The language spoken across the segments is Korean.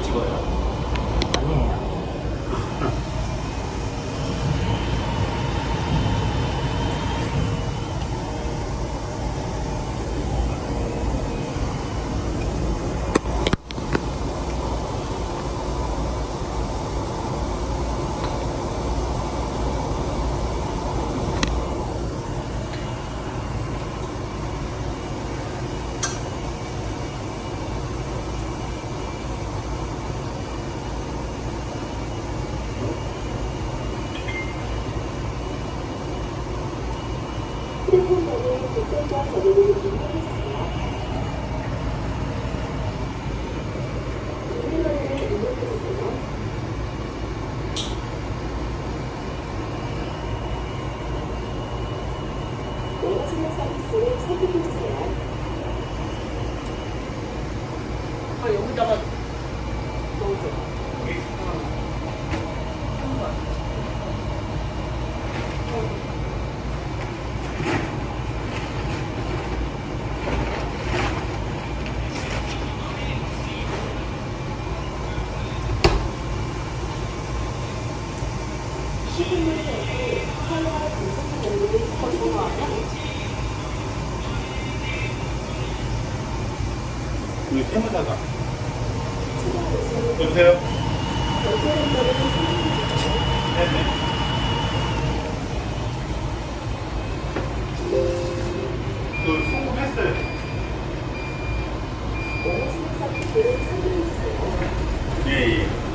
찍어요? 아, 여기다가 넣어줘. 시민을 통해 사회와 분석 연구를 선택해주세요. 우리 요소를 여보세요? 네네. 그 송금했어요. 원하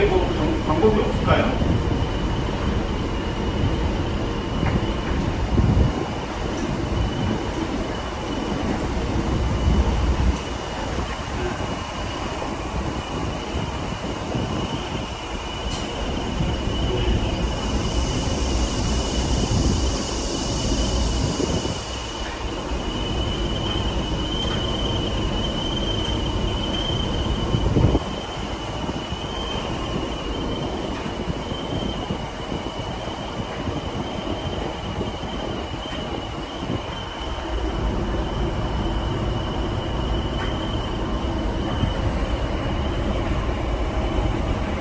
뭐 방- 방법이 없을까요?